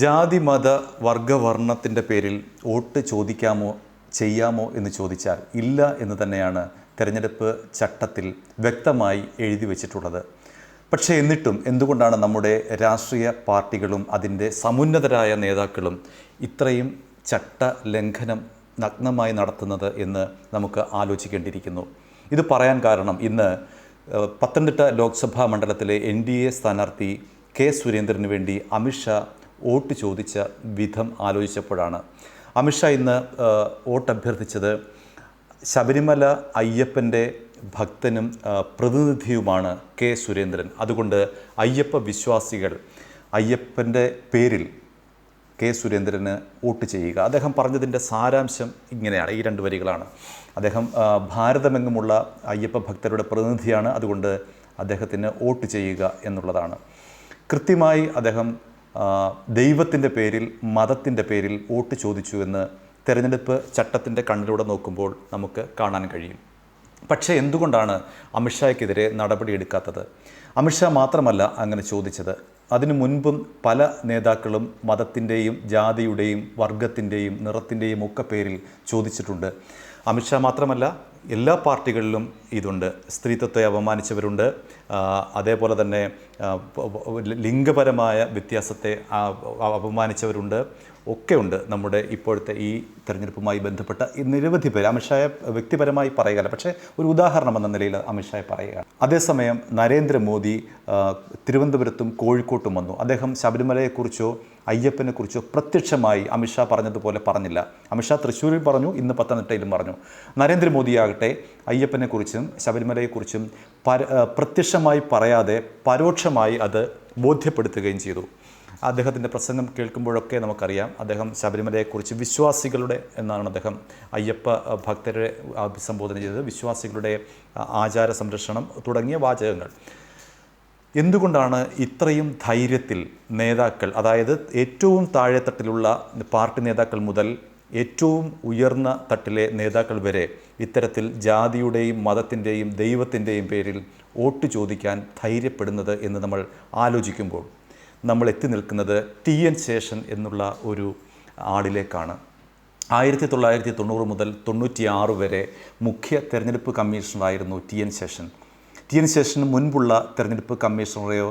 ജാതി മത വർഗവർണത്തിന്റെ പേരിൽ വോട്ട് ചോദിക്കാമോ ചെയ്യാമോ എന്ന് ചോദിച്ചാൽ ഇല്ല എന്ന് തന്നെയാണ് തെരഞ്ഞെടുപ്പ് ചട്ടത്തിൽ വ്യക്തമായി എഴുതി വച്ചിട്ടുള്ളത്. പക്ഷേ എന്നിട്ടും എന്തുകൊണ്ടാണ് നമ്മുടെ രാഷ്ട്രീയ പാർട്ടികളും അതിന്റെ സമുന്നതരായ നേതാക്കളും ഇത്രയും ചട്ട ലംഘനം നഗ്നമായി നടത്തുന്നത് എന്ന് നമുക്ക് ആലോചിക്കേണ്ടിയിരിക്കുന്നു? ഇത് പറയാൻ കാരണം ഇന്ന് പത്തനംതിട്ട ലോക്സഭാ മണ്ഡലത്തിലെ എൻ ഡി എ സ്ഥാനാർത്ഥി കെ സുരേന്ദ്രന് വേണ്ടി അമിത്ഷാ വോട്ട് ചോദിച്ച വിധം ആലോചിച്ചപ്പോഴാണ്. അമിത്ഷാ ഇന്ന് വോട്ട് അഭ്യർത്ഥിച്ചത് ശബരിമല അയ്യപ്പന്റെ ഭക്തനും പ്രതിനിധിയുമാണ് കെ സുരേന്ദ്രൻ. അതുകൊണ്ട് അയ്യപ്പ വിശ്വാസികൾ അയ്യപ്പന്റെ പേരിൽ കെ സുരേന്ദ്രന് വോട്ട് ചെയ്യുക. അദ്ദേഹം പറഞ്ഞതിന്റെ സാരാംശം ഇങ്ങനെയാണ് ഈ രണ്ട് വരികളാണ്. അദ്ദേഹം ഭാരതമെങ്ങുമുള്ള അയ്യപ്പ ഭക്തരുടെ പ്രതിനിധിയാണ്. അതുകൊണ്ട് അദ്ദേഹത്തിന് വോട്ട് ചെയ്യുക എന്നുള്ളതാണ്. കൃത്യമായി അദ്ദേഹം ദൈവത്തിന്റെ പേരിൽ മതത്തിന്റെ പേരിൽ വോട്ട് ചോദിച്ചു എന്ന് തെരഞ്ഞെടുപ്പ് ചട്ടത്തിന്റെ കണ്ണിലൂടെ നോക്കുമ്പോൾ നമുക്ക് കാണാൻ കഴിയും. പക്ഷേ എന്തുകൊണ്ടാണ് അമിത്ഷായ്ക്കെതിരെ നടപടിയെടുക്കാത്തത് അമിത്ഷാ മാത്രമല്ല അങ്ങനെ ചോദിച്ചത്. അതിനു മുൻപും പല നേതാക്കളും മതത്തിന്റെയും ജാതിയുടെയും വർഗത്തിന്റെയും നിറത്തിന്റെയും ഒക്കെ പേരിൽ ചോദിച്ചിട്ടുണ്ട്. അമിത്ഷാ മാത്രമല്ല എല്ലാ പാർട്ടികളിലും ഇതുണ്ട്. സ്ത്രീത്വത്തെ അപമാനിച്ചവരുണ്ട്. അതേപോലെ തന്നെ ലിംഗപരമായ വ്യത്യാസത്തെ അപമാനിച്ചവരുണ്ട്. ഒക്കെയുണ്ട് നമ്മുടെ ഇപ്പോഴത്തെ ഈ തെരഞ്ഞെടുപ്പുമായി ബന്ധപ്പെട്ട നിരവധി പേര്. അമിത്ഷായെ വ്യക്തിപരമായി പറയുകയല്ല പക്ഷേ ഒരു ഉദാഹരണം എന്ന നിലയിൽ അമിത്ഷായെ പറയുകയാണ്. അതേസമയം നരേന്ദ്രമോദി തിരുവനന്തപുരത്തും കോഴിക്കോട്ടും വന്നു. അദ്ദേഹം ശബരിമലയെക്കുറിച്ചോ അയ്യപ്പനെക്കുറിച്ചോ പ്രത്യക്ഷമായി അമിത്ഷാ പറഞ്ഞതുപോലെ പറഞ്ഞില്ല. അമിത്ഷാ തൃശ്ശൂരിൽ പറഞ്ഞു ഇന്ന് പത്തനംതിട്ടയിലും പറഞ്ഞു. നരേന്ദ്രമോദിയാകട്ടെ അയ്യപ്പനെക്കുറിച്ചും ശബരിമലയെക്കുറിച്ചും പര പ്രത്യക്ഷമായി പറയാതെ പരോക്ഷമായി അത് ബോധ്യപ്പെടുത്തുകയും ചെയ്തു. അദ്ദേഹത്തിന്റെ പ്രസംഗം കേൾക്കുമ്പോഴൊക്കെ നമുക്കറിയാം അദ്ദേഹം ശബരിമലയെക്കുറിച്ച് വിശ്വാസികളുടെ എന്നാണ് അദ്ദേഹം അയ്യപ്പ ഭക്തരെ അഭിസംബോധന ചെയ്തത്. വിശ്വാസികളുടെ ആചാര സംരക്ഷണം തുടങ്ങിയ വാചകങ്ങൾ. എന്തുകൊണ്ടാണ് ഇത്രയും ധൈര്യത്തിൽ നേതാക്കൾ അതായത് ഏറ്റവും താഴെത്തട്ടിലുള്ള പാർട്ടി നേതാക്കൾ മുതൽ ഏറ്റവും ഉയർന്ന തട്ടിലെ നേതാക്കൾ വരെ ഇത്തരത്തിൽ ജാതിയുടെയും മതത്തിന്റെയും ദൈവത്തിന്റെയും പേരിൽ വോട്ട് ചോദിക്കാൻ ധൈര്യപ്പെടുന്നത് എന്ന് നമ്മൾ ആലോചിക്കുമ്പോൾ നമ്മൾ എത്തി നിൽക്കുന്നത് ടി എൻ ശേഷൻ എന്നുള്ള ഒരു ആളിലേക്കാണ്. ആയിരത്തി തൊള്ളായിരത്തി തൊണ്ണൂറ് മുതൽ തൊണ്ണൂറ്റിയാറ് വരെ മുഖ്യ തെരഞ്ഞെടുപ്പ് കമ്മീഷണറായിരുന്നു T N Seshan. T N ശേഷന് മുൻപുള്ള തെരഞ്ഞെടുപ്പ് കമ്മീഷണറെയോ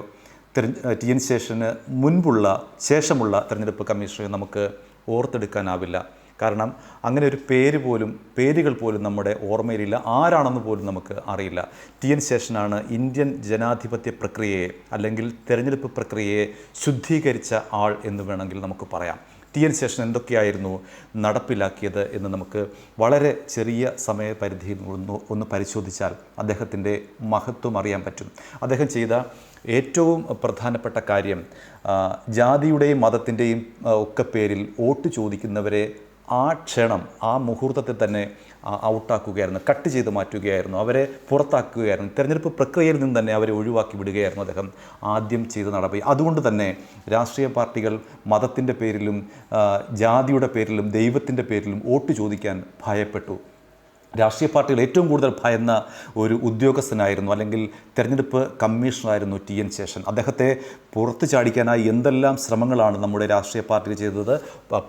ടി എൻ ശേഷന് മുൻപുള്ള ശേഷമുള്ള തെരഞ്ഞെടുപ്പ് കമ്മീഷണറെയോ നമുക്ക് ഓർത്തെടുക്കാനാവില്ല. കാരണം അങ്ങനെ ഒരു പേര് പോലും പേരുകൾ പോലും നമ്മുടെ ഓർമ്മയിലില്ല. ആരാണെന്ന് പോലും നമുക്ക് അറിയില്ല. ടി എൻ ശേഷനാണ് ഇന്ത്യൻ ജനാധിപത്യ പ്രക്രിയയെ അല്ലെങ്കിൽ തെരഞ്ഞെടുപ്പ് പ്രക്രിയയെ ശുദ്ധീകരിച്ച ആൾ എന്ന് വേണമെങ്കിൽ നമുക്ക് പറയാം. ടി എൻ ശേഷൻ എന്തൊക്കെയായിരുന്നു നടപ്പിലാക്കിയത് എന്ന് നമുക്ക് വളരെ ചെറിയ സമയപരിധിയിൽ ഒന്ന് ഒന്ന് പരിശോധിച്ചാൽ അദ്ദേഹത്തിന്റെ മഹത്വം അറിയാൻ പറ്റും. അദ്ദേഹം ചെയ്ത ഏറ്റവും പ്രധാനപ്പെട്ട കാര്യം ജാതിയുടെയും മതത്തിന്റെയും ഒക്കെ പേരിൽ വോട്ട് ചോദിക്കുന്നവരെ ആ ക്ഷണം ആ മുഹൂർത്തത്തിൽ തന്നെ ഔട്ടാക്കുകയായിരുന്നു കട്ട് ചെയ്ത് മാറ്റുകയായിരുന്നു അവരെ പുറത്താക്കുകയായിരുന്നു തിരഞ്ഞെടുപ്പ് പ്രക്രിയയിൽ നിന്ന് തന്നെ അവരെ ഒഴിവാക്കി വിടുകയായിരുന്നു അദ്ദേഹം ആദ്യം ചെയ്ത നടപടി. അതുകൊണ്ട് തന്നെ രാഷ്ട്രീയ പാർട്ടികൾ മതത്തിന്റെ പേരിലും ജാതിയുടെ പേരിലും ദൈവത്തിന്റെ പേരിലും വോട്ട് ചോദിക്കാൻ ഭയപ്പെട്ടു. രാഷ്ട്രീയ പാർട്ടികൾ ഏറ്റവും കൂടുതൽ ഭയന്ന ഒരു ഉദ്യോഗസ്ഥനായിരുന്നു അല്ലെങ്കിൽ തെരഞ്ഞെടുപ്പ് കമ്മീഷണറായിരുന്നു ടി എൻ ശേഷൻ. അദ്ദേഹത്തെ പുറത്തു ചാടിക്കാനായി എന്തെല്ലാം ശ്രമങ്ങളാണ് നമ്മുടെ രാഷ്ട്രീയ പാർട്ടികൾ ചെയ്തത്?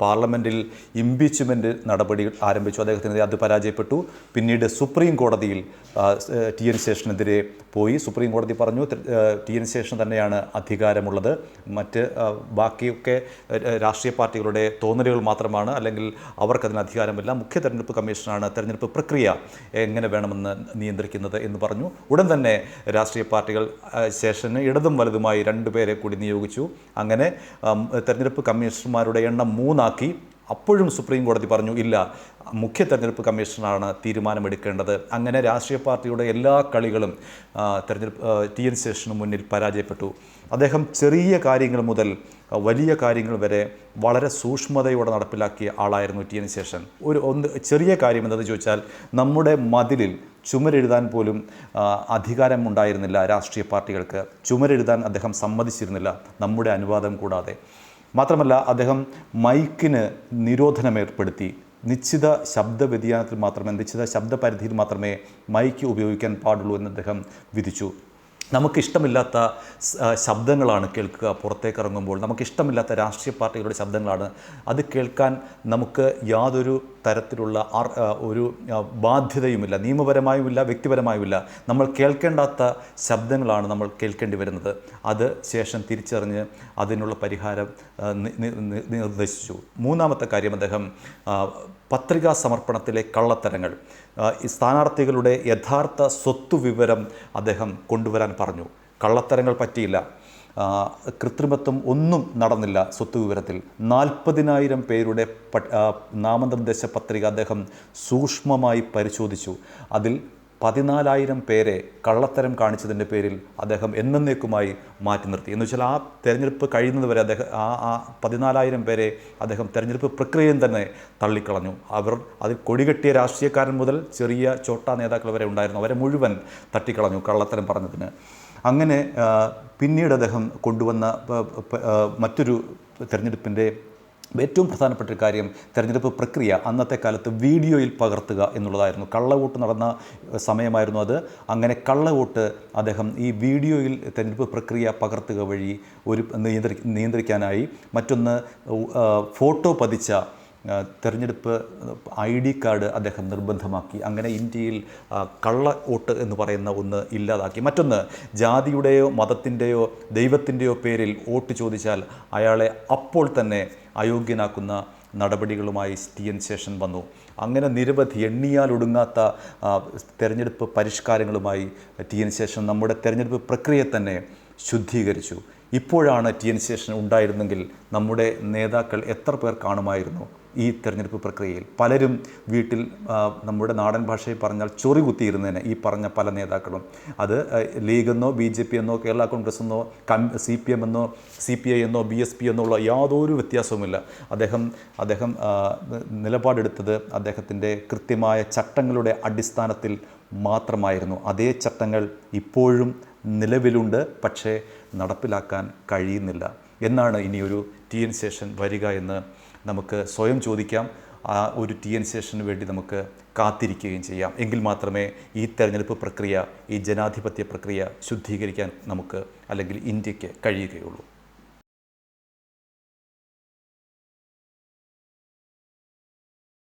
പാർലമെന്റിൽ ഇംപീച്ച്മെന്റ് നടപടികൾ ആരംഭിച്ചു. അദ്ദേഹത്തിനെതിരെ അത് പരാജയപ്പെട്ടു. പിന്നീട് സുപ്രീം കോടതിയിൽ ടി എൻ ശേഷനെതിരെ പോയി. സുപ്രീം കോടതി പറഞ്ഞു ടി എൻ ശേഷൻ തന്നെയാണ് അധികാരമുള്ളത്. മറ്റ് ബാക്കിയൊക്കെ രാഷ്ട്രീയ പാർട്ടികളുടെ തോന്നലുകൾ മാത്രമാണ്. അല്ലെങ്കിൽ അവർക്കതിന് അധികാരമില്ല. മുഖ്യ തെരഞ്ഞെടുപ്പ് കമ്മീഷനാണ് തെരഞ്ഞെടുപ്പ് പ്രക്രിയ എങ്ങനെ വേണമെന്ന് നിയന്ത്രിക്കുന്നത് എന്ന് പറഞ്ഞു. ഉടൻ തന്നെ രാഷ്ട്രീയ പാർട്ടികൾ ശേഷന് ഇടതും വലതുമായി രണ്ടുപേരെ കൂടി നിയോഗിച്ചു. അങ്ങനെ തെരഞ്ഞെടുപ്പ് കമ്മീഷണർമാരുടെ എണ്ണം മൂന്നാക്കി. അപ്പോഴും സുപ്രീം കോടതി പറഞ്ഞു ഇല്ല മുഖ്യ തെരഞ്ഞെടുപ്പ് കമ്മീഷനാണ് തീരുമാനമെടുക്കേണ്ടത്. അങ്ങനെ രാഷ്ട്രീയ പാർട്ടിയുടെ എല്ലാ കളികളും തെരഞ്ഞെടുപ്പ് ടി എൻ ശേഷന് മുന്നിൽ പരാജയപ്പെട്ടു. അദ്ദേഹം ചെറിയ കാര്യങ്ങൾ മുതൽ വലിയ കാര്യങ്ങൾ വരെ വളരെ സൂക്ഷ്മതയോടെ നടപ്പിലാക്കിയ ആളായിരുന്നു ടി എൻ ശേഷൻ. ഒരു ഒന്ന് ചെറിയ കാര്യം എന്തെന്ന് ചോദിച്ചാൽ നമ്മുടെ മതിലിൽ ചുമരെഴുതാൻ പോലും അധികാരം ഉണ്ടായിരുന്നില്ല രാഷ്ട്രീയ പാർട്ടികൾക്ക്. ചുമരെഴുതാൻ അദ്ദേഹം സമ്മതിച്ചിരുന്നില്ല നമ്മുടെ അനുവാദം കൂടാതെ. മാത്രമല്ല അദ്ദേഹം മൈക്കിന് നിരോധനം ഏർപ്പെടുത്തി നിശ്ചിത ശബ്ദ വ്യതിയാനത്തിൽ മാത്രമേ നിശ്ചിത ശബ്ദ പരിധിയിൽ മാത്രമേ മൈക്ക് ഉപയോഗിക്കാൻ പാടുള്ളൂ എന്ന് അദ്ദേഹം വിധിച്ചു. നമുക്കിഷ്ടമില്ലാത്ത ശബ്ദങ്ങളാണ് കേൾക്കുക പുറത്തേക്ക് ഇറങ്ങുമ്പോൾ നമുക്കിഷ്ടമില്ലാത്ത രാഷ്ട്രീയ പാർട്ടികളുടെ ശബ്ദങ്ങളാണ്. അത് കേൾക്കാൻ നമുക്ക് യാതൊരു തരത്തിലുള്ള ഒരു ബാധ്യതയുമില്ല നിയമപരമായുമില്ല വ്യക്തിപരമായുമില്ല. നമ്മൾ കേൾക്കേണ്ടാത്ത ശബ്ദങ്ങളാണ് നമ്മൾ കേൾക്കേണ്ടി വരുന്നത്. അത് ശേഷം തിരിച്ചറിഞ്ഞ് അതിനുള്ള പരിഹാരം നിർദ്ദേശിച്ചു. മൂന്നാമത്തെ കാര്യം അദ്ദേഹം പത്രികാ സമർപ്പണത്തിലെ കള്ളത്തരങ്ങൾ. സ്ഥാനാർത്ഥികളുടെ യഥാർത്ഥ സ്വത്ത് വിവരം അദ്ദേഹം കൊണ്ടുവരാൻ പറഞ്ഞു. കള്ളത്തരങ്ങൾ പറ്റിയില്ല. കൃത്രിമത്വം ഒന്നും നടന്നില്ല സ്വത്ത് വിവരത്തിൽ. നാൽപ്പതിനായിരം പേരുടെ നാമനിർദ്ദേശ പത്രിക അദ്ദേഹം സൂക്ഷ്മമായി പരിശോധിച്ചു. അതിൽ പതിനാലായിരം പേരെ കള്ളത്തരം കാണിച്ചതിന്റെ പേരിൽ അദ്ദേഹം എന്നേക്കുമായി മാറ്റി നിർത്തി. എന്ന് വെച്ചാൽ ആ തെരഞ്ഞെടുപ്പ് കഴിയുന്നതുവരെ അദ്ദേഹം ആ ആ പതിനാലായിരം പേരെ അദ്ദേഹം തെരഞ്ഞെടുപ്പ് പ്രക്രിയയും തന്നെ തള്ളിക്കളഞ്ഞു. അവർ അതിൽ കൊടികെട്ടിയ രാഷ്ട്രീയക്കാരൻ മുതൽ ചെറിയ ചോട്ടാ നേതാക്കൾ വരെ ഉണ്ടായിരുന്നു. അവരെ മുഴുവൻ തട്ടിക്കളഞ്ഞു കള്ളത്തരം പറഞ്ഞതിന്. അങ്ങനെ പിന്നീട് അദ്ദേഹം കൊണ്ടുവന്ന മറ്റൊരു തെരഞ്ഞെടുപ്പിന്റെ ഏറ്റവും പ്രധാനപ്പെട്ട ഒരു കാര്യം തെരഞ്ഞെടുപ്പ് പ്രക്രിയ അന്നത്തെ കാലത്ത് വീഡിയോയിൽ പകർത്തുക എന്നുള്ളതായിരുന്നു. കള്ളവോട്ട് നടന്ന സമയമായിരുന്നു അത്. അങ്ങനെ കള്ളവോട്ട് അദ്ദേഹം ഈ വീഡിയോയിൽ തെരഞ്ഞെടുപ്പ് പ്രക്രിയ പകർത്തുക വഴി ഒരു നിയന്ത്രി നിയന്ത്രിക്കാനായി മറ്റൊന്ന് ഫോട്ടോ പതിച്ച തെരഞ്ഞെടുപ്പ് ഐ ഡി കാർഡ് അദ്ദേഹം നിർബന്ധമാക്കി. അങ്ങനെ ഇന്ത്യയിൽ കള്ള വോട്ട് എന്ന് പറയുന്ന ഒന്ന് ഇല്ലാതാക്കി. മറ്റൊന്ന് ജാതിയുടെയോ മതത്തിന്റെയോ ദൈവത്തിന്റെയോ പേരിൽ വോട്ട് ചോദിച്ചാൽ അയാളെ അപ്പോൾ തന്നെ അയോഗ്യനാക്കുന്ന നടപടികളുമായി ടി എൻ ശേഷൻ വന്നു. അങ്ങനെ നിരവധി ആ, തെരഞ്ഞെടുപ്പ് പരിഷ്കാരങ്ങളുമായി ടി എൻ ശേഷൻ നമ്മുടെ തെരഞ്ഞെടുപ്പ് പ്രക്രിയയെ തന്നെ ശുദ്ധീകരിച്ചു. ഇപ്പോഴാണ് ടി എൻ ശേഷൻ ഉണ്ടായിരുന്നെങ്കിൽ നമ്മുടെ നേതാക്കൾ എത്ര പേർ കാണുമായിരുന്നു? ഈ തെരഞ്ഞെടുപ്പ് പ്രക്രിയയിൽ പലരും വീട്ടിൽ നമ്മുടെ നാടൻ ഭാഷയിൽ പറഞ്ഞാൽ ചൊറി കുത്തിയിരുന്നതിന് ഈ പറഞ്ഞ പല നേതാക്കളും. അത് ലീഗെന്നോ ബി ജെ പി എന്നോ കേരള കോൺഗ്രസ് എന്നോ കം സി പി എം എന്നോ സി പി ഐ എന്നോ ബി എസ് പി എന്നോ ഉള്ള യാതൊരു വ്യത്യാസവുമില്ല. അദ്ദേഹം അദ്ദേഹം നിലപാടെടുത്തത് അദ്ദേഹത്തിന്റെ കൃത്യമായ ചട്ടങ്ങളുടെ അടിസ്ഥാനത്തിൽ മാത്രമായിരുന്നു. അതേ ചട്ടങ്ങൾ ഇപ്പോഴും നിലവിലുണ്ട് പക്ഷേ നടപ്പിലാക്കാൻ കഴിയുന്നില്ല. എന്നാണ് ഇനിയൊരു ടി എൻ ശേഷൻ വരിക എന്ന് നമുക്ക് സ്വയം ചോദിക്കാം. ആ ഒരു ടി എൻ ശേഷന് വേണ്ടി നമുക്ക് കാത്തിരിക്കുകയും ചെയ്യാം. എങ്കിൽ മാത്രമേ ഈ തെരഞ്ഞെടുപ്പ് പ്രക്രിയ ഈ ജനാധിപത്യ പ്രക്രിയ ശുദ്ധീകരിക്കാൻ നമുക്ക് അല്ലെങ്കിൽ ഇന്ത്യയ്ക്ക് കഴിയുകയുള്ളൂ.